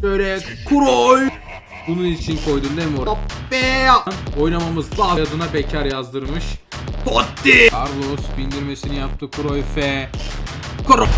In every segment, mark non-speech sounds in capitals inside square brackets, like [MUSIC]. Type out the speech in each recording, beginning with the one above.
Şöyle Kroy. Bunun için koydun değil mi oraya? Oynamamız lazım. Adına bekar yazdırmış. Totti. Carlos bindirmesini yaptı Cruyff'e. Cruyff.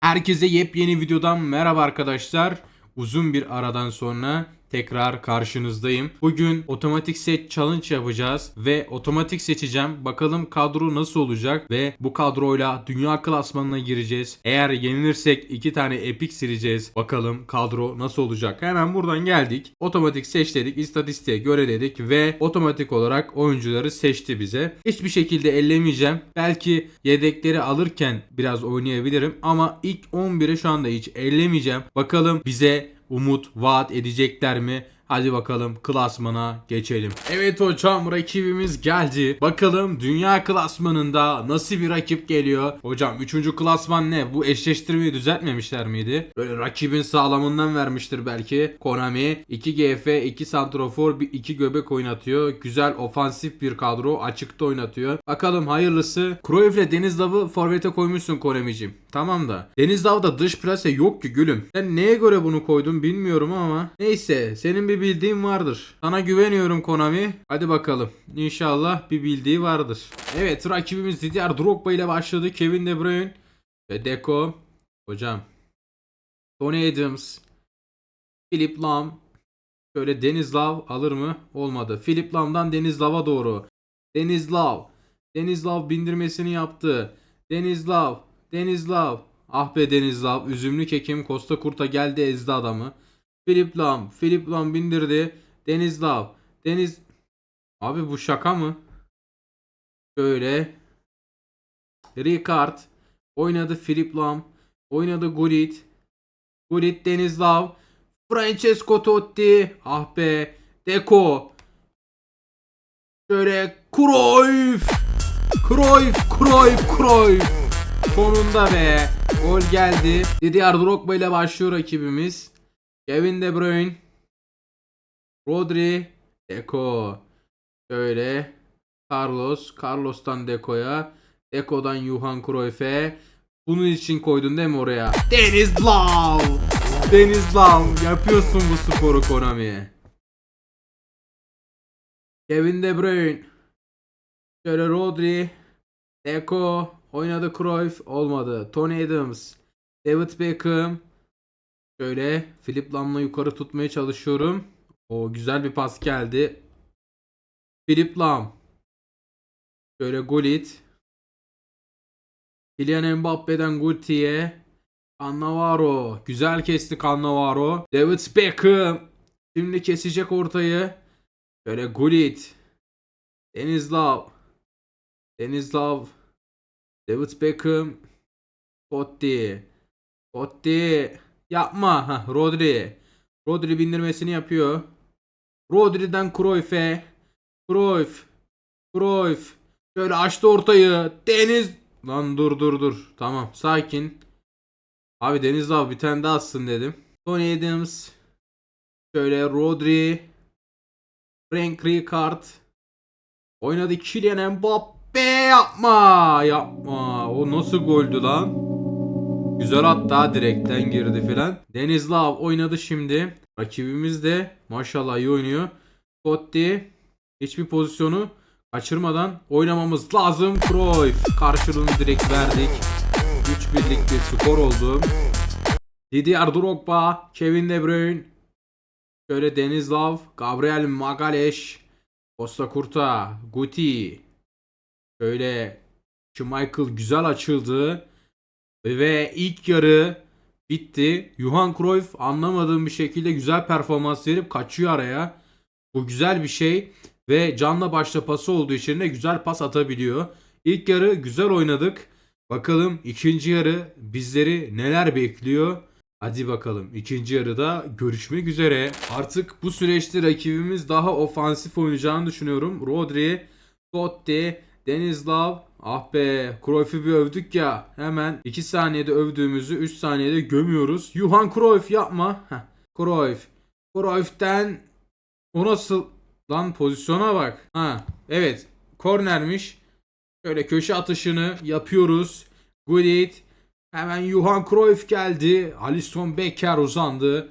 Herkese yepyeni videodan merhaba arkadaşlar. Uzun bir aradan sonra tekrar karşınızdayım. Bugün otomatik set challenge yapacağız ve otomatik seçeceğim. Bakalım kadro nasıl olacak ve bu kadroyla dünya klasmanına gireceğiz. Eğer yenilirsek iki tane epic sileceğiz. Bakalım kadro nasıl olacak. Hemen buradan geldik. Otomatik seç dedik. istatistiğe göre dedik ve otomatik olarak oyuncuları seçti bize. Hiçbir şekilde ellemeyeceğim. Belki yedekleri alırken biraz oynayabilirim ama ilk 11'e şu anda hiç ellemeyeceğim. Bakalım bize umut vaat edecekler mi? Hadi bakalım klasmana geçelim. Evet hocam rakibimiz geldi. Bakalım dünya klasmanında nasıl bir rakip geliyor? Hocam 3. klasman ne? Bu eşleştirmeyi düzeltmemişler miydi? Böyle rakibin sağlamından vermiştir belki. Konami 2 GF, 2 santrofor, 2 göbek oynatıyor. Güzel ofansif bir kadro. Açıkta oynatıyor. Bakalım hayırlısı. Cruyff'le Denizlav'ı forvete koymuşsun Konami'cim. Tamam da. Denizlav'da dış plase yok ki gülüm. Sen neye göre bunu koydun bilmiyorum ama. Neyse senin bir bildiğin vardır. Sana güveniyorum Konami. Hadi bakalım. İnşallah bir bildiği vardır. Evet rakibimiz Didier Drogba ile başladı. Kevin De Bruyne ve Deco. Hocam. Tony Adams. Philip Lam. Şöyle Denizlav alır mı? Olmadı. Philip Lam'dan Denizlav'a doğru. Denizlav. Denizlav bindirmesini yaptı. Denizlav. Denizlav. Ah be Denizlav. Üzümlü kekim Costa Kurta geldi ezdi adamı. Philip Lam. Philip Lam bindirdi. Denizlav. Deniz... Abi bu şaka mı? Şöyle. Ricard. Oynadı Philip Lam. Oynadı Gullit. Gullit Denizlav. Francesco Totti. Ah be. Deco. Şöyle Cruyff. Cruyff, Cruyff, Cruyff. Sonunda be. Gol geldi. Didier Drogba ile başlıyor rakibimiz. Kevin De Bruyne. Rodri. Deco. Şöyle. Carlos. Carlos'tan Deco'ya. Deco'dan Johan Cruyff'e. Bunun için koydun değil mi oraya? Denizlav. Denizlav. Yapıyorsun bu sporu Konami. Kevin De Bruyne. Şöyle Rodri. Deco. Oynadı Cruyff. Olmadı. Tony Adams. David Beckham. Şöyle Philip Lam'la yukarı tutmaya çalışıyorum. O güzel bir pas geldi. Philip Lam. Şöyle Gullit. Kylian Mbappe'den Gulti'ye. Cannavaro. Güzel kesti Cannavaro. David Beckham. Şimdi kesecek ortayı. Şöyle Gullit. Denizlav. Denizlav. David Beckham. Totti. Totti. Yapma. Heh, Rodri. Rodri bindirmesini yapıyor. Rodri'den Cruyff'e. Cruyff. Cruyff. Şöyle açtı ortayı. Deniz. Lan dur dur dur. Tamam sakin. Abi Deniz abi bir tane daha atsın dedim. Tony Adams. Şöyle Rodri. Frank Rijkaard. Oynadı Kylian Mbappe. Yapma. Yapma. O nasıl goldü lan? Güzel hatta direkten girdi filan. Denizlav oynadı şimdi. Rakibimiz de maşallah iyi oynuyor. Totti hiçbir pozisyonu kaçırmadan oynamamız lazım. Cruyff karşılığını direkt verdik. 3-1'lik bir skor oldu. Didier Drogba, Kevin De Bruyne, şöyle Denizlav, Gabriel Magalhaes, Costa Curta, Guti, şöyle Michael güzel açıldı. Ve ilk yarı bitti. Johan Cruyff anlamadığım bir şekilde güzel performans verip kaçıyor araya. Bu güzel bir şey. Ve canla başla pası olduğu için de güzel pas atabiliyor. İlk yarı güzel oynadık. Bakalım ikinci yarı bizleri neler bekliyor. Hadi bakalım ikinci yarıda görüşmek üzere. Artık bu süreçte rakibimiz daha ofansif oynayacağını düşünüyorum. Rodri, Totti, Denizlav, ah be Cruyff'u bir övdük ya. Hemen 2 saniyede övdüğümüzü 3 saniyede gömüyoruz. Johan Cruyff yapma. Heh. Cruyff. Cruyff'ten o nasıl lan pozisyona bak. Ha evet kornermiş. Şöyle köşe atışını yapıyoruz. Gullit. Hemen Johan Cruyff geldi. Alisson Becker uzandı.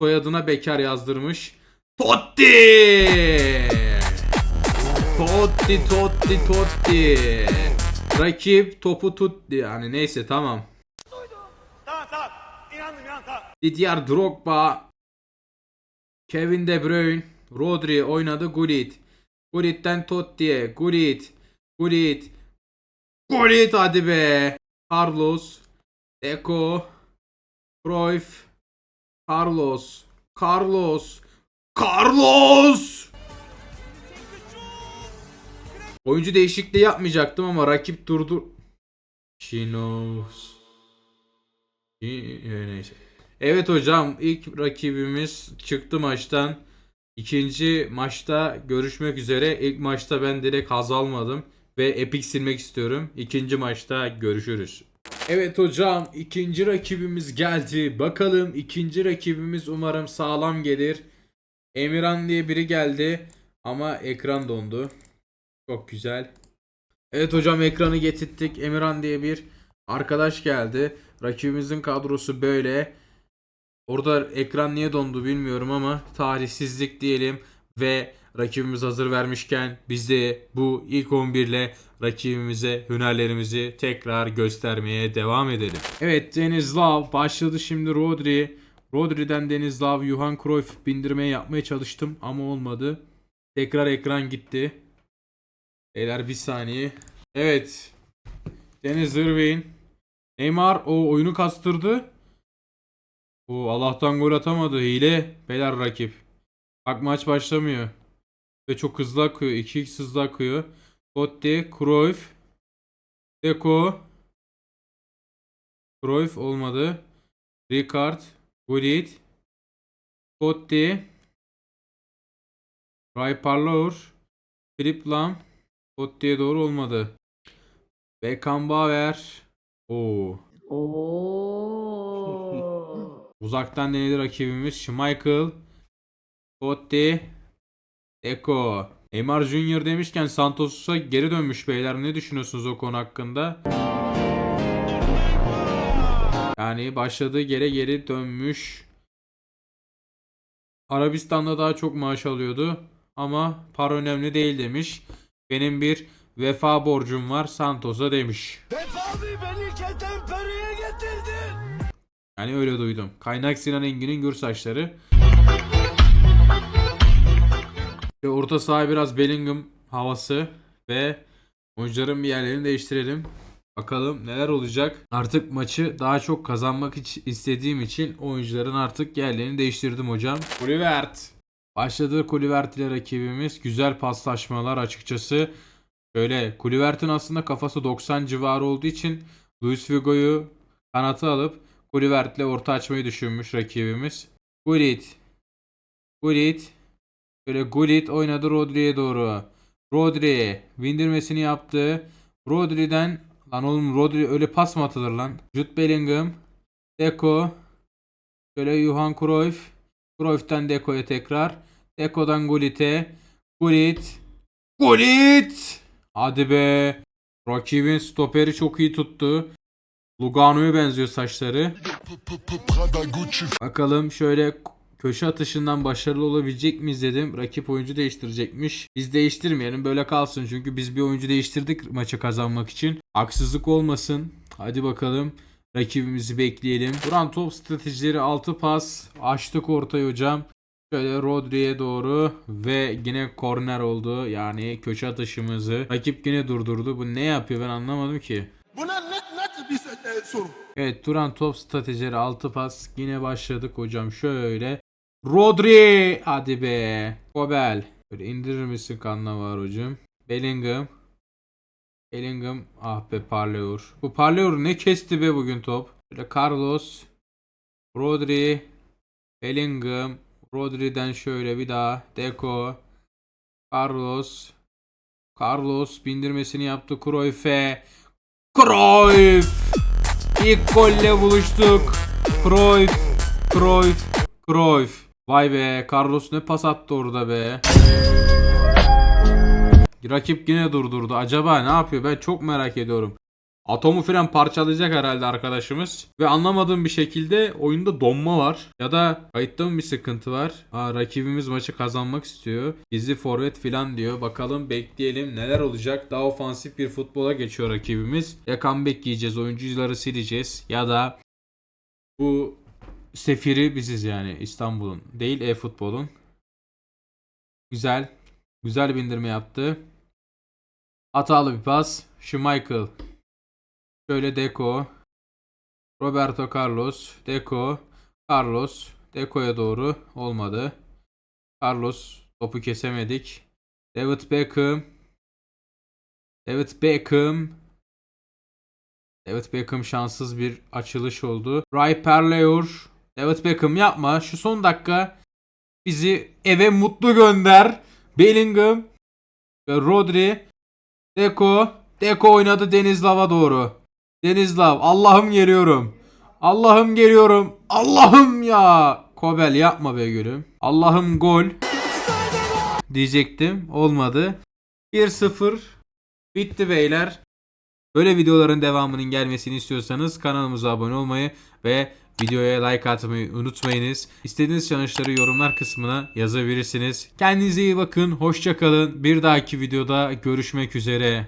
Soyadına Becker yazdırmış. Totti! Totti, Totti, Totti. Rakip topu tuttu. Yani neyse tamam. Tamam tamam. İnandım inandım tamam. Didier Drogba, Kevin De Bruyne, Rodri oynadı Gullit. Gullit'ten Totti'ye, Gullit, Gullit, Gullit hadi be. Carlos, Deco, Cruyff, Carlos, Carlos, Carlos. Oyuncu değişikliği yapmayacaktım ama rakip durdu. She knows. İyi, iyi, Neyse. Evet hocam ilk rakibimiz çıktı maçtan. İkinci maçta görüşmek üzere. İlk maçta ben direkt haz almadım ve epic silmek istiyorum. İkinci maçta görüşürüz. Evet hocam ikinci rakibimiz geldi. Bakalım ikinci rakibimiz umarım sağlam gelir. Emirhan diye biri geldi ama ekran dondu. Çok güzel. Evet hocam ekranı getirttik. Emirhan diye bir arkadaş geldi. Rakibimizin kadrosu böyle. Orada ekran niye dondu bilmiyorum ama tarihsizlik diyelim ve rakibimiz hazır vermişken biz de bu ilk 11 ile rakibimize hünerlerimizi tekrar göstermeye devam edelim. Evet Deniz Lav başladı şimdi Rodri. Rodri'den Deniz Lav, Johan Cruyff bindirmeye yapmaya çalıştım ama olmadı. Tekrar ekran gitti. Beyler bir saniye. Evet. Deniz Irving. Neymar o oyunu kastırdı. O Allah'tan gol atamadı. Hile. Beyler rakip. Bak maç başlamıyor. Ve çok hızlı akıyor. 2x hızlı akıyor. Totti, Cruyff, Deco, Cruyff olmadı. Ricard, Gullit, Totti, Ray Parlour, Philip Lam, Totti'ye doğru olmadı. Beckenbauer. Oo. Oo. [LAUGHS] Uzaktan denedi rakibimiz Schmeichel, Totti, Deco. Neymar Junior demişken Santos'a geri dönmüş beyler. Ne düşünüyorsunuz o konu hakkında? Yani başladığı yere geri dönmüş. Arabistan'da daha çok maaş alıyordu. Ama para önemli değil demiş. Benim bir vefa borcum var Santos'a demiş. Vefalı beni ketenpereye getirdin. Yani öyle duydum. Kaynak Sinan Engin'in gür saçları. Ve orta saha biraz Bellingham havası ve oyuncuların bir yerlerini değiştirelim. Bakalım neler olacak. Artık maçı daha çok kazanmak istediğim için oyuncuların artık yerlerini değiştirdim hocam. Kulivert. Başladı Kulivert ile rakibimiz. Güzel paslaşmalar açıkçası. Şöyle Kulivert'in aslında kafası 90 civarı olduğu için Luis Figo'yu kanata alıp Gullivert'le orta açmayı düşünmüş rakibimiz. Gullit. Gullit. Böyle Gullit oynadı Rodri'ye doğru. Rodri bindirmesini yaptı. Rodri'den lan oğlum Rodri öyle pas mı atılır lan? Jude Bellingham. Deco. Şöyle Johan Cruyff. Cruyff'tan Deco'ya tekrar. Deco'dan Gullit'e. Gullit. Gullit. Hadi be. Rakibin stoperi çok iyi tuttu. Lugano'ya benziyor saçları. Bakalım şöyle köşe atışından başarılı olabilecek miyiz dedim. Rakip oyuncu değiştirecekmiş. Biz değiştirmeyelim böyle kalsın. Çünkü biz bir oyuncu değiştirdik maçı kazanmak için. Haksızlık olmasın. Hadi bakalım. Rakibimizi bekleyelim. Duran top stratejileri 6 pas. Açtık ortayı hocam. Şöyle Rodri'ye doğru ve yine korner oldu. Yani köşe atışımızı. Rakip yine durdurdu. Bu ne yapıyor ben anlamadım ki. Buna ne, nasıl bir e, soru? Evet Duran top stratejileri 6 pas. Yine başladık hocam şöyle. Rodri hadi be. Kobel. Böyle indirir misin kanla var hocam. Bellingham. Bellingham ah be Parleur. Bu Parleur ne kesti be bugün top. Böyle Carlos. Rodri. Bellingham. Rodri'den şöyle bir daha. Deco. Carlos. Carlos bindirmesini yaptı Cruyff'e. Cruyff. İlk golle buluştuk. Cruyff, Cruyff, Cruyff. Vay be Carlos ne pas attı orada be. Rakip yine durdurdu. Acaba ne yapıyor? Ben çok merak ediyorum. Atomu falan parçalayacak herhalde arkadaşımız. Ve anlamadığım bir şekilde oyunda donma var. Ya da kayıtta mı bir sıkıntı var? Aa, rakibimiz maçı kazanmak istiyor. Gizli forvet falan diyor. Bakalım bekleyelim neler olacak. Daha ofansif bir futbola geçiyor rakibimiz. Ya comeback yiyeceğiz. Oyuncuları sileceğiz. Ya da bu sefiri biziz yani İstanbul'un. Değil e-futbolun. Güzel. Güzel bir indirme yaptı. Hatalı bir pas. Schmeichel. Şöyle Deco. Roberto Carlos. Deco. Carlos. Deco'ya doğru. Olmadı. Carlos. Topu kesemedik. David Beckham. David Beckham. David Beckham şanssız bir açılış oldu. Ray Perleur. David Beckham yapma. Şu son dakika bizi eve mutlu gönder. Bellingham. Ve Rodri. Deco. Deco oynadı Denizlav'a doğru. Denizlav. Allah'ım geliyorum. Allah'ım geliyorum. Allah'ım ya. Kobel yapma be gülüm. Allah'ım gol. Diyecektim. Olmadı. 1-0. Bitti beyler. Böyle videoların devamının gelmesini istiyorsanız kanalımıza abone olmayı ve videoya like atmayı unutmayınız. İstediğiniz challenge'ları yorumlar kısmına yazabilirsiniz. Kendinize iyi bakın. Hoşça kalın. Bir dahaki videoda görüşmek üzere.